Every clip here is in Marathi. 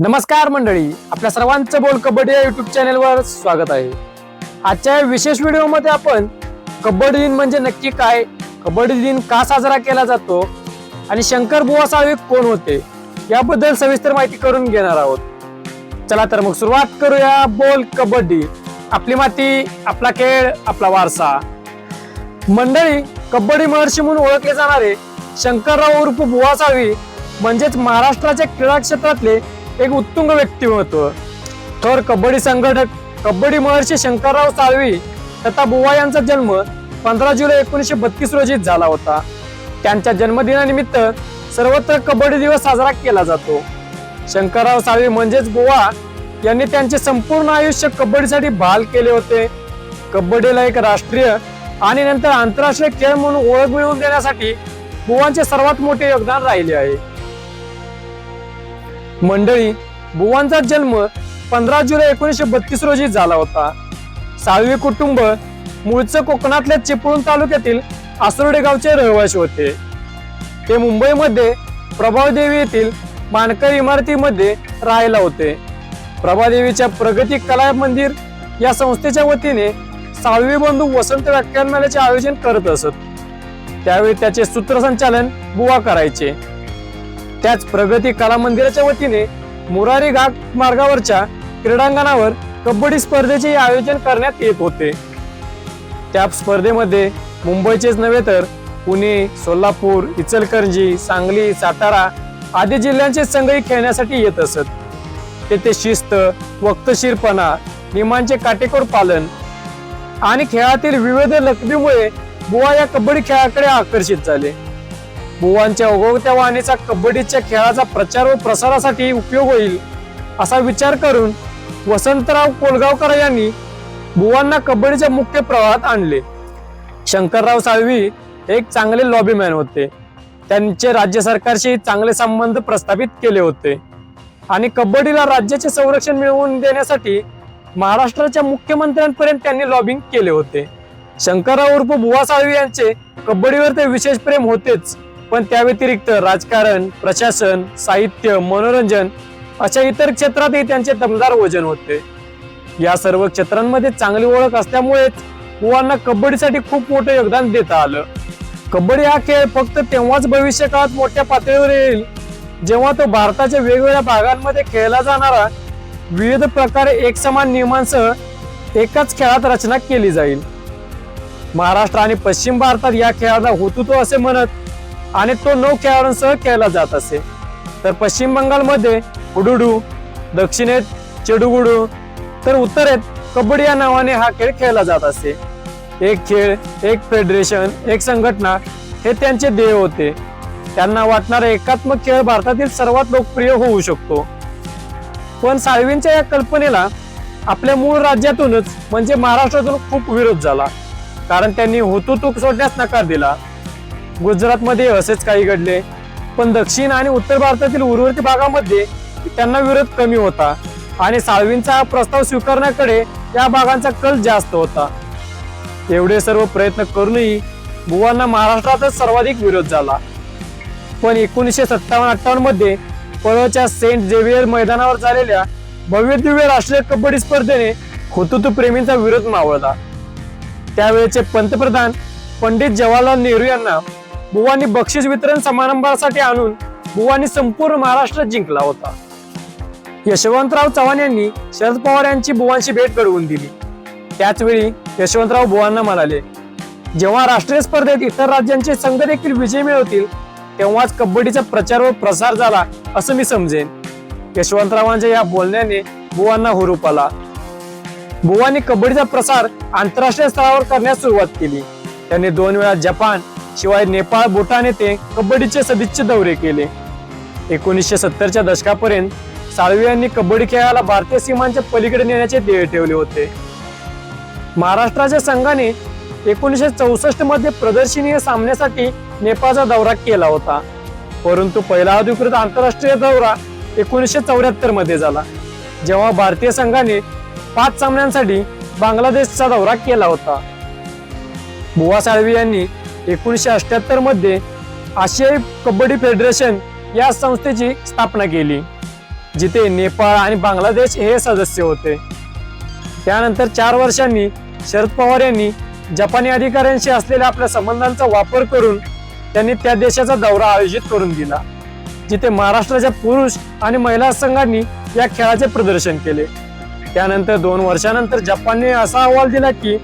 नमस्कार मंडळी आपल्या सर्वांचं बोल कबड्डी या युट्यूब चॅनेलवर स्वागत आहे. आजच्या विशेष व्हिडिओमध्ये आपण कबड्डी दिन म्हणजे नक्की काय कबड्डी दिन का साजरा केला जातो आणि शंकर बुवा साळवे कोण होते याबद्दल सविस्तर माहिती करून घेणार आहोत. चला तर मग सुरुवात करूया बोल कबड्डी. आपली माती आपला खेळ आपला वारसा. मंडळी कबड्डी महर्षी म्हणून ओळखले जाणारे शंकरराव उर्फ बुवा साळवी म्हणजेच महाराष्ट्राच्या क्रीडा क्षेत्रातले एक उत्तुंग व्यक्तिमत्व तर कबड्डी संघटक कबड्डी महर्षी शंकरराव साळवी तथा बुवा यांचा जन्म पंधरा जुलै एकोणीसशे बत्तीस रोजी झाला होता. त्यांच्या जन्मदिनानिमित्त सर्वत्र कबड्डी दिवस साजरा केला जातो. शंकरराव साळवी म्हणजेच बुवा यांनी त्यांचे संपूर्ण आयुष्य कबड्डीसाठी बहाल केले होते. कबड्डीला एक राष्ट्रीय आणि नंतर आंतरराष्ट्रीय खेळ म्हणून ओळख मिळवून देण्यासाठी बुवांचे सर्वात मोठे योगदान राहिले आहे. मंडळी बुवांचा जन्म पंधरा जुलै एकोणीसशे बत्तीस रोजी झाला होता. साळवी कुटुंब मूळचं कोकणातल्या चिपळूण तालुक्यातील आसुर्डे गावचे रहिवासी होते. ते मुंबईमध्ये प्रभावदेवी येथील मानकर इमारतीमध्ये राहायला होते. प्रभादेवीच्या प्रगती कला मंदिर या संस्थेच्या वतीने साळवी बंधू वसंत व्याख्यानमालेचे आयोजन करत असत. त्यावेळी त्याचे सूत्रसंचालन बुवा करायचे. त्याच प्रगती कला मंदिराच्या वतीने मुरारी घाट मार्गावरच्या क्रीडांगणावर कबड्डी स्पर्धेचे आयोजन करण्यात येत होते. त्या स्पर्धेमध्ये मुंबईचेच नव्हे तर पुणे सोलापूर इचलकरंजी सांगली सातारा आदी जिल्ह्यांचे संघही खेळण्यासाठी येत असत. तेथे शिस्त वक्तशीरपणा नियमांचे काटेकोर पालन आणि खेळातील विविध लकबीमुळे बुवा या कबड्डी खेळाकडे आकर्षित झाले. बुवांच्या उगवत्या वाणीचा कबड्डीच्या खेळाचा प्रचार व प्रसारासाठी उपयोग होईल असा विचार करून वसंतराव कोलगावकर यांनी बुवांना कबड्डीच्या मुख्य प्रवाहात आणले. शंकरराव साळवी एक चांगले लॉबीमॅन होते. त्यांचे राज्य सरकारशी चांगले संबंध प्रस्थापित केले होते. आणि कबड्डीला राज्याचे संरक्षण मिळवून देण्यासाठी महाराष्ट्राच्या मुख्यमंत्र्यांपर्यंत त्यांनी लॉबिंग केले होते. शंकरराव उर्फ बुवा साळवी यांचे कबड्डीवर ते विशेष प्रेम होतेच. पण त्या व्यतिरिक्त राजकारण प्रशासन साहित्य मनोरंजन अशा इतर क्षेत्रातही त्यांचे दमदार वजन होते. या सर्व क्षेत्रांमध्ये चांगली ओळख असल्यामुळेच मुलांना कबड्डीसाठी खूप मोठं योगदान देता आलं. कबड्डी हा खेळ फक्त तेव्हाच भविष्य काळात मोठ्या पातळीवर येईल जेव्हा तो भारताच्या वेगवेगळ्या भागांमध्ये खेळला जाणारा विविध प्रकारे एकसमान नियमांसह एकाच खेळात रचना केली जाईल. महाराष्ट्र आणि पश्चिम भारतात या खेळाला हुतुतो असे म्हणत आणि तो नऊ खेळाडूंसह खेळला जात असे. तर पश्चिम बंगालमध्ये हुडुडू दक्षिणेत चेडुगुडू तर उत्तरेत कबड्डी या नावाने हा खेळ खेळला जात असे. एक खेळ एक फेडरेशन एक संघटना हे त्यांचे ध्येय होते. त्यांना वाटणारा एकात्मक खेळ भारतातील सर्वात लोकप्रिय होऊ शकतो. पण साळवींच्या या कल्पनेला आपल्या मूळ राज्यातूनच म्हणजे महाराष्ट्रातून खूप विरोध झाला. कारण त्यांनी हुतुतूक सोडण्यास नकार दिला. गुजरातमध्ये असेच काही घडले. पण दक्षिण आणि उत्तर भारतातील उर्वरित भागामध्ये त्यांना विरोध कमी होता आणि साळवींचा हा प्रस्ताव स्वीकारण्याकडे या भागांचा कल जास्त होता. एवढे सर्व प्रयत्न करूनही बुवांना महाराष्ट्रातच सर्वाधिक विरोध झाला. पण एकोणीसशे सत्तावन्न अठ्ठावन्नमध्ये पळच्या सेंट झेवियर मैदानावर झालेल्या भव्य दिव्य राष्ट्रीय कबड्डी स्पर्धेने हुतुतू प्रेमींचा विरोध मावळला. त्यावेळेचे पंतप्रधान पंडित जवाहरलाल नेहरू यांना बुवांनी बक्षीस वितरण समारंभासाठी आणून बुवांनी संपूर्ण महाराष्ट्र जिंकला होता. यशवंतराव चव्हाण यांनी शरद पवार यांची बुवांशी भेट घडवून दिली. त्याच वेळी यशवंतराव बुवांना म्हणाले जेव्हा राष्ट्रीय स्पर्धेत इतर राज्यांचे संघ देखील विजय मिळवतील तेव्हाच कबड्डीचा प्रचार व प्रसार झाला असं मी समजेन. यशवंतरावांच्या या बोलण्याने बुवांना हुरूप आला. बुवांनी कबड्डीचा प्रसार आंतरराष्ट्रीय स्तरावर करण्यास सुरुवात केली. त्यांनी दोन वेळा जपान शिवाय नेपाळ भूटान येथे कबड्डीचे सदिच्छे दौरे केले. एकोणीसशे सत्तरच्या दशकापर्यंत साळवी यांनी कबड्डी खेळाला भारतीय सीमांच्या पलीकडे नेण्याचे ध्येय ठेवले होते. महाराष्ट्राच्या संघाने एकोणीसशे चौसष्टमध्ये प्रदर्शनीय सामन्यासाठी नेपाळचा दौरा केला होता. परंतु पहिला अधिकृत आंतरराष्ट्रीय दौरा एकोणीसशे चौऱ्याहत्तरमध्ये झाला जेव्हा भारतीय संघाने पाच सामन्यांसाठी बांगलादेशचा दौरा केला होता. बुवा साळवी यांनी एकोणीसशे अठ्याहत्तरमध्ये आशियाई कबड्डी फेडरेशन या संस्थेची स्थापना केली जिथे नेपाळ आणि बांगलादेश हे सदस्य होते. त्यानंतर चार वर्षांनी शरद पवार यांनी जपानी अधिकाऱ्यांशी असलेल्या आपल्या संबंधांचा वापर करून त्यांनी त्या देशाचा दौरा आयोजित करून दिला जिथे महाराष्ट्राच्या पुरुष आणि महिला संघांनी या खेळाचे प्रदर्शन केले. त्यानंतर दोन वर्षानंतर जपानने असा अहवाल दिला की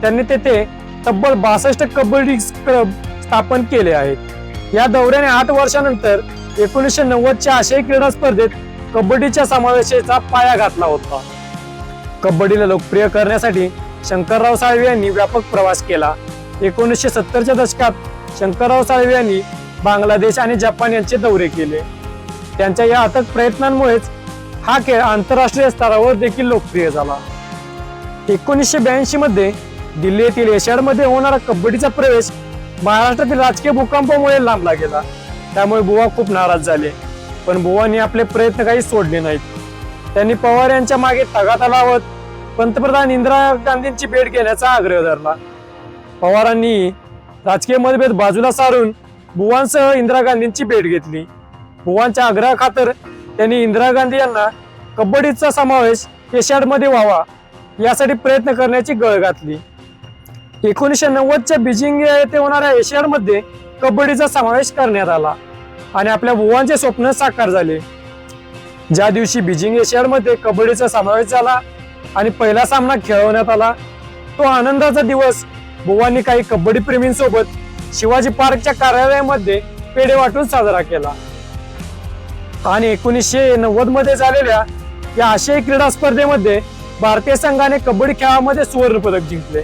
त्यांनी तेथे तब्बल बासष्ट कबड्डी क्लब स्थापन केले आहेत या दौऱ्याने आठ वर्षानंतर एकोणीसशे नव्वदच्या आशियाई क्रीडा स्पर्धेत कबड्डीच्या समावेशाचा पाया घातला होता. कबड्डीला लोकप्रिय करण्यासाठी शंकरराव साळवे यांनी व्यापक प्रवास केला. एकोणीसशे सत्तरच्या दशकात शंकरराव साळवे यांनी बांगलादेश आणि जपान यांचे दौरे केले. त्यांच्या या अथक प्रयत्नांमुळेच हा खेळ आंतरराष्ट्रीय स्तरावर देखील लोकप्रिय झाला. एकोणीसशे ब्याऐंशी मध्ये दिल्ली येथील एशियाडमध्ये होणारा कबड्डीचा प्रवेश महाराष्ट्रातील राजकीय भूकंपामुळे लांबला गेला. त्यामुळे बुवा खूप नाराज झाले. पण बुवांनी आपले प्रयत्न काही सोडले नाहीत. त्यांनी पवार यांच्या मागे तगाता लावत पंतप्रधान इंदिरा गांधींची भेट घेण्याचा आग्रह धरला. पवारांनी राजकीय मतभेद बाजूला सारून बुवांसह इंदिरा गांधींची भेट घेतली. बुवांच्या आग्रहाखातर त्यांनी इंदिरा गांधी यांना कबड्डीचा समावेश एशियाडमध्ये व्हावा यासाठी प्रयत्न करण्याची गळ घातली. एकोणीसशे नव्वदच्या बीजिंग येथे होणाऱ्या एशियाडमध्ये कबड्डीचा समावेश करण्यात आला आणि आपल्या बुवांचे स्वप्न साकार झाले. ज्या दिवशी बीजिंग एशियाडमध्ये कबड्डीचा समावेश झाला आणि पहिला सामना खेळवण्यात आला तो आनंदाचा दिवस बुवांनी काही कबड्डी प्रेमींसोबत शिवाजी पार्कच्या कार्यालयामध्ये पेढे वाटून साजरा केला. आणि एकोणीसशे नव्वदमध्ये झालेल्या या आशियाई क्रीडा स्पर्धेमध्ये भारतीय संघाने कबड्डी खेळामध्ये सुवर्ण पदक जिंकले.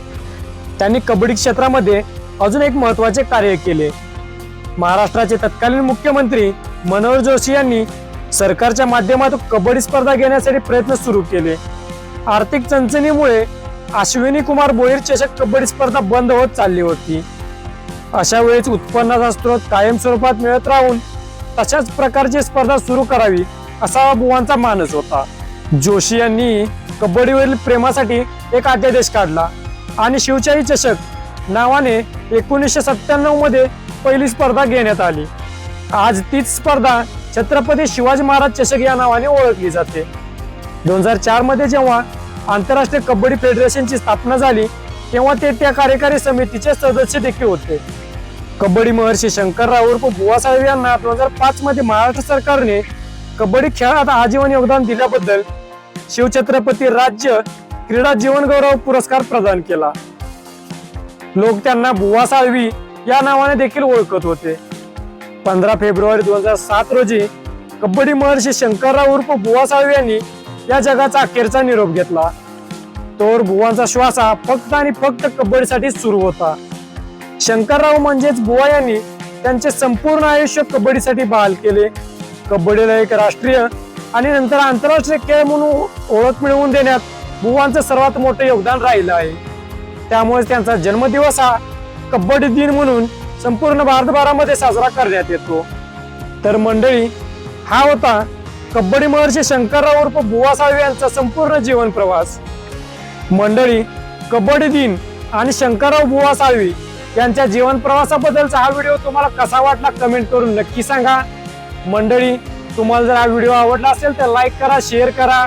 त्यांनी कबड्डी क्षेत्रामध्ये अजून एक महत्त्वाचे कार्य केले. महाराष्ट्राचे तत्कालीन मुख्यमंत्री मनोहर जोशी यांनी सरकारच्या माध्यमातून कबड्डी स्पर्धा घेण्यासाठी प्रयत्न सुरू केले. आर्थिक चणचणीमुळे अश्विनी कुमार बोईर चषक कबड्डी स्पर्धा बंद होत चालली होती. अशा वेळेस उत्पन्नाचा स्रोत कायम स्वरूपात मिळत राहून तशाच प्रकारची स्पर्धा सुरू करावी असा बुवांचा मानस होता. जोशी यांनी कबड्डीवरील प्रेमासाठी एक अध्यादेश काढला. आणि शिवशाही चषक नावाने एकोणीसशे सत्त्याण्णवमध्ये पहिली स्पर्धा घेण्यात आली. आज तीच स्पर्धा छत्रपती शिवाजी महाराज चषक या नावाने ओळखली जाते. दोन हजार चारमध्ये जेव्हा आंतरराष्ट्रीय कबड्डी फेडरेशनची स्थापना झाली तेव्हा ते त्या कार्यकारी समितीचे सदस्य देखील होते. कबड्डी महर्षी शंकरराव उर्फ बुवासाहेब यांना दोन हजार पाच मध्ये महाराष्ट्र सरकारने कबड्डी खेळात आजीवन योगदान दिल्याबद्दल शिवछत्रपती राज्य क्रीडा जीवनगौरव पुरस्कार प्रदान केला. लोक त्यांना बुवा साळवी या नावाने देखील ओळखत होते. पंधरा फेब्रुवारी दोन हजार सात रोजी कबड्डी महर्षी शंकरराव उर्फ बुवा साळवी यांनी या जगाचा अखेरचा निरोप घेतला. तोर बुवांचा श्वास हा फक्त आणि फक्त कबड्डीसाठी सुरू होता. शंकरराव म्हणजेच बुवा यांनी त्यांचे संपूर्ण आयुष्य कबड्डीसाठी बहाल केले. कबड्डीला एक राष्ट्रीय आणि नंतर आंतरराष्ट्रीय खेळ म्हणून ओळख मिळवून देण्यात बुवांचं सर्वात मोठं योगदान राहिलं आहे. त्यामुळे त्यांचा जन्मदिवस हा कबड्डी दिन म्हणून संपूर्ण भारतभरामध्ये साजरा करण्यात येतो. तर मंडळी हा होता कबड्डी महर्षी शंकरराव उर्फ बुवा साहेब यांचा संपूर्ण जीवन प्रवास. मंडळी कबड्डी दिन आणि शंकरराव बुवा साळवी यांच्या जीवन प्रवासाबद्दलचा हा व्हिडिओ तुम्हाला कसा वाटला कमेंट करून नक्की सांगा. मंडळी तुम्हाला जर हा व्हिडिओ आवडला असेल तर लाईक करा शेअर करा.